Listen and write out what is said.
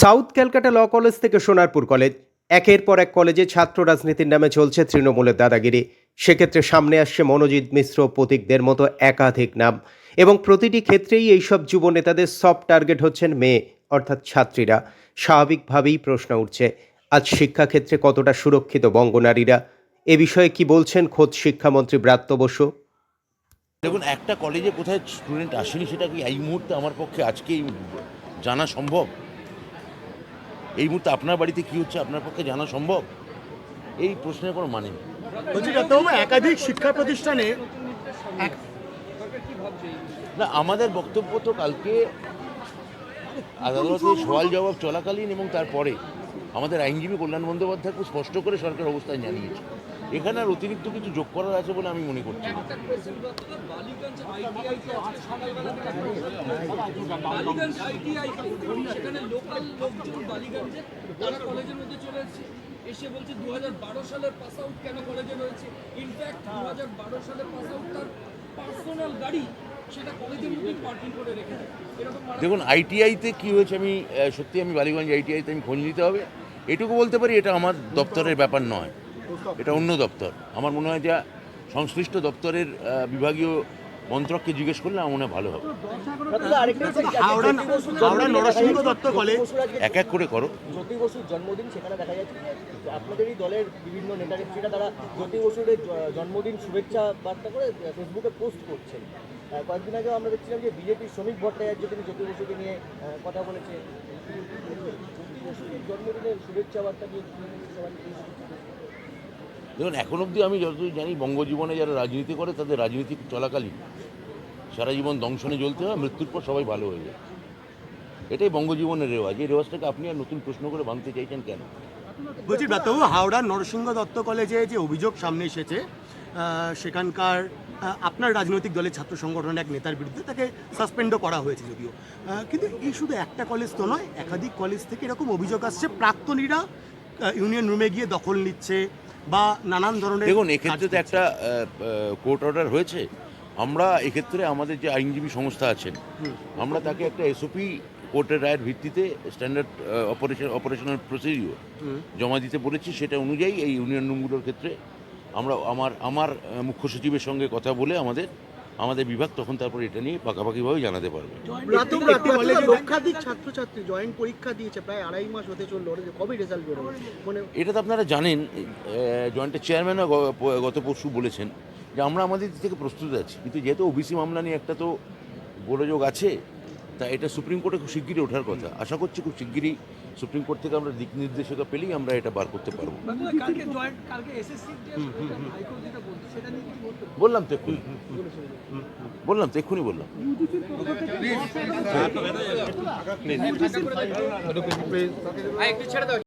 South Calcutta law college থেকে Sonarpur college. একের পর এক কলেজে ছাত্র রাজনীতির নামে চলছে তৃণমূলের দাদাগিরি। সেক্ষেত্রে সামনে আসছে মনোজিৎ মিশ্র প্রতীকদের মতো একাধিক নাম। এবং প্রতিটি ক্ষেত্রেই এইসব যুব নেতাদের সফট টার্গেট হচ্ছেন মেয়ে, অর্থাৎ ছাত্রীরা। স্বাভাবিকভাবেই প্রশ্ন উঠছে, আজ শিক্ষাক্ষেত্রে কতটা সুরক্ষিত বঙ্গনারীরা এ বিষয়ে কি বলছেন খোদ শিক্ষামন্ত্রী ব্রাত্য বসু? দেখুন, একটা কলেজে কোথায় স্টুডেন্ট আসেনি সেটা কি এই মুহূর্তে আমার পক্ষে আজকেই জানা সম্ভব? এই মুহূর্তে আপনার বাড়িতে কি হচ্ছে আপনার পক্ষে জানা সম্ভব? এই প্রশ্নের কোনো মানে নেই। একাধিক শিক্ষা প্রতিষ্ঠানে না আমাদের বক্তব্য তো কালকে আদালতে সওয়াল জবাব চলাকালীন এবং তারপরে। আমাদের আইনজীবী কল্যাণ বন্দ্যোপাধ্যায় খুব স্পষ্ট করে সরকার অবস্থান জানিয়েছে। এখানে আর অতিরিক্ত কিছু যোগ করার আছে বলে আমি মনে করছি এসে বলছে দু হাজার বারো সালের পাস আউট কেন কলেজে রয়েছে? ইনফ্যাক্ট দু সালের পাস আউট তার পার্সোনাল গাড়ি মারা- দেখুন আইটিআইতে কি হয়েছে আমি সত্যি আমি বালিগঞ্জ আইটিআইতে আমি খোঁজ নিতে হবে। এটুকু বলতে পারি এটা আমার দপ্তরের ব্যাপার নয়। এটা অন্য দপ্তর। আমার মনে হয় যে সংশ্লিষ্ট দপ্তরের বিভাগীয় মন্ত্রককে জিজ্ঞেস করলে আমার মনে হয় ভালো হবে। এক এক করে করো। জ্যোতি বসুর জন্মদিন সেখানে দেখা যাচ্ছে আপনাদেরই দলের বিভিন্ন নেতা নেত্রীরা তারা জ্যোতি বসুর এই জ- জন্মদিন শুভেচ্ছা বার্তা করে ফেসবুকে পোস্ট করছেন। কয়েকদিন আগেও আমরা দেখছিলাম যে বিজেপির শ্রমিক ভট্টাচার্য তিনি জ্যোতি বসুকে নিয়ে কথা বলেছে জন্মদিনের শুভেচ্ছা বার্তা দেখুন, এখন অবধি আমি যতদূর জানি বঙ্গজীবনে যারা রাজনীতি করে, তাদের রাজনীতি চলাকালীন সারা জীবন দংশনে জ্বলতে হয়, মৃত্যুর পর সবাই ভালো হয়ে যায়। এটাই বঙ্গজীবনের রেওয়াজ। এই রেওয়াজটাকে আপনি আর নতুন প্রশ্ন করে ভাঙতে চাইছেন কেন? বলছি ডাক্তারবাবু হাওড়া নরসিংহ দত্ত কলেজে যে অভিযোগ সামনে এসেছে সেখানকার আপনার রাজনৈতিক দলের ছাত্র সংগঠনের এক নেতার বিরুদ্ধে তাকে সাসপেন্ডও করা হয়েছে যদিও। কিন্তু এই শুধু একটা কলেজ তো নয় একাধিক কলেজ থেকে এরকম অভিযোগ আসছে প্রাক্তনীরা ইউনিয়ন রুমে গিয়ে দখল নিচ্ছে বা নানান ধরনের দেখুন এক্ষেত্রে তো একটা কোর্ট অর্ডার হয়েছে। আমরা এক্ষেত্রে আমাদের যে আইনজীবী সংস্থা আছেন আমরা তাকে একটা এসওপি কোর্টের রায়ের ভিত্তিতে স্ট্যান্ডার্ড অপারেশন অপারেশনাল প্রসিডিওর জমা দিতে বলেছি। সেটা অনুযায়ী এই ইউনিয়ন রুমগুলোর ক্ষেত্রে আমরা আমার আমার মুখ্য সচিবের সঙ্গে কথা বলে আমাদের আমাদের বিভাগ তখন তারপর এটা নিয়ে পাকাপাকিভাবে জানাতে পারবে। লক্ষাধিক ছাত্রছাত্রী জয়েন্ট পরীক্ষা দিয়েছে প্রায় আড়াই মাস হতে চলল কবে রেজাল্ট বেরোবে? মানে এটা তো আপনারা জানেন জয়েন্টের চেয়ারম্যানও গত পরশু বলেছেন যে আমরা আমাদের দিক থেকে প্রস্তুত আছি। কিন্তু যেহেতু ওবিসি মামলা নিয়ে একটা তো গোলযোগ আছে তা এটা সুপ্রিম কোর্টে খুব শিগগিরই ওঠার কথা। আশা করছি খুব শিগগিরই সুপ্রিম কোর্ট থেকে আমরা দিক নির্দেশিকা পেলেই আমরা এটা বার করতে পারব। বললাম তো এক্ষুনি। বললাম তো এক্ষুনি বললাম। একটু ছেড়ে দাও।